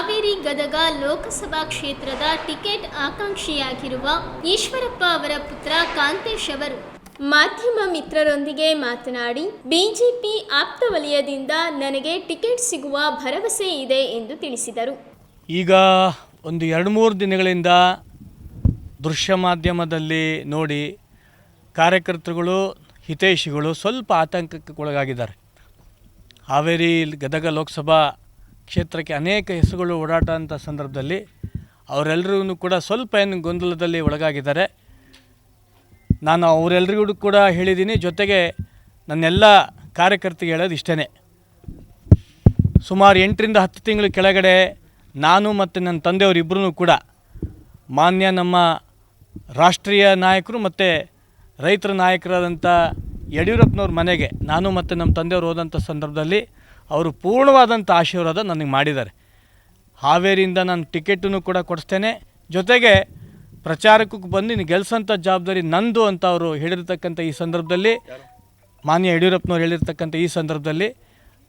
ಗದಗ ಲೋಕಸಭಾ ಕ್ಷೇತ್ರದ ಟಿಕೆಟ್ ಆಕಾಂಕ್ಷಿಯಾಗಿರುವ ಈಶ್ವರಪ್ಪ ಅವರ ಪುತ್ರ ಕಾಂತೇಶ್ ಅವರು. ಮಾಧ್ಯಮ ಮಿತ್ರರೊಂದಿಗೆ ಮಾತನಾಡಿ, ಬಿಜೆಪಿ ಆಪ್ತ ವಲಯದಿಂದ ನನಗೆ ಟಿಕೆಟ್ ಸಿಗುವ ಭರವಸೆ ಇದೆ ಎಂದು ತಿಳಿಸಿದರು. ಈಗ ಒಂದು ಎರಡು ಮೂರು ದಿನಗಳಿಂದ ದೃಶ್ಯ ಮಾಧ್ಯಮದಲ್ಲಿ ನೋಡಿ ಕಾರ್ಯಕರ್ತರುಗಳು, ಹಿತೈಷಿಗಳು ಸ್ವಲ್ಪ ಆತಂಕಕ್ಕೆ ಒಳಗಾಗಿದ್ದಾರೆ. ಹಾವೇರಿ ಗದಗ ಲೋಕಸಭಾ ಕ್ಷೇತ್ರಕ್ಕೆ ಅನೇಕ ಹೆಸರುಗಳು ಓಡಾಟ ಅಂತ ಸಂದರ್ಭದಲ್ಲಿ ಅವರೆಲ್ಲರೂ ಕೂಡ ಸ್ವಲ್ಪ ಏನು ಗೊಂದಲದಲ್ಲಿ ಒಳಗಾಗಿದ್ದಾರೆ. ನಾನು ಅವರೆಲ್ಲರಿಗೂ ಕೂಡ ಹೇಳಿದ್ದೀನಿ, ಜೊತೆಗೆ ನನ್ನೆಲ್ಲ ಕಾರ್ಯಕರ್ತರಿಗೆ ಹೇಳೋದು ಇಷ್ಟೇ ಸುಮಾರು ಎಂಟರಿಂದ ಹತ್ತು ತಿಂಗಳ ಕೆಳಗಡೆ ನಾನು ಮತ್ತು ನನ್ನ ತಂದೆಯವರಿಬ್ಬರೂ ಕೂಡ ಮಾನ್ಯ ನಮ್ಮ ರಾಷ್ಟ್ರೀಯ ನಾಯಕರು ಮತ್ತು ರೈತರ ನಾಯಕರಾದಂಥ ಯಡಿಯೂರಪ್ಪನವ್ರ ಮನೆಗೆ ನಾನು ಮತ್ತು ನಮ್ಮ ತಂದೆಯವರು ಹೋದಂಥ ಸಂದರ್ಭದಲ್ಲಿ ಅವರು ಪೂರ್ಣವಾದಂಥ ಆಶೀರ್ವಾದ ನನಗೆ ಮಾಡಿದ್ದಾರೆ. ಹಾವೇರಿಯಿಂದ ನಾನು ಟಿಕೆಟನ್ನು ಕೂಡ ಕೊಡಿಸ್ತೇನೆ. ಜೊತೆಗೆ ಪ್ರಚಾರಕ್ಕೂ ಬಂದು ನೀನು ಗೆಲ್ಸೋಂಥ ಜವಾಬ್ದಾರಿ ನಂದು ಅಂತ ಅವರು ಹೇಳಿರ್ತಕ್ಕಂಥ ಈ ಸಂದರ್ಭದಲ್ಲಿ, ಮಾನ್ಯ ಯಡಿಯೂರಪ್ಪನವ್ರು ಹೇಳಿರ್ತಕ್ಕಂಥ ಈ ಸಂದರ್ಭದಲ್ಲಿ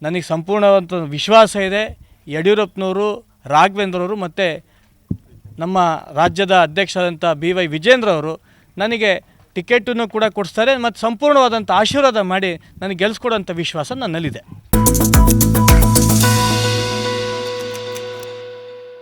ನನಗೆ ಸಂಪೂರ್ಣವಂಥ ವಿಶ್ವಾಸ ಇದೆ. ಯಡಿಯೂರಪ್ಪನವರು, ರಾಘವೇಂದ್ರವರು ಮತ್ತು ನಮ್ಮ ರಾಜ್ಯದ ಅಧ್ಯಕ್ಷರಾದಂಥ ಬಿ ವೈ ವಿಜೇಂದ್ರ ಅವರು ನನಗೆ ಟಿಕೆಟನ್ನು ಕೂಡ ಕೊಡಿಸ್ತಾರೆ ಮತ್ತು ಸಂಪೂರ್ಣವಾದಂಥ ಆಶೀರ್ವಾದ ಮಾಡಿ ನನಗೆ ಗೆಲ್ಸ್ಕೊಡೋಂಥ ವಿಶ್ವಾಸ ನನ್ನಲ್ಲಿದೆ. Thank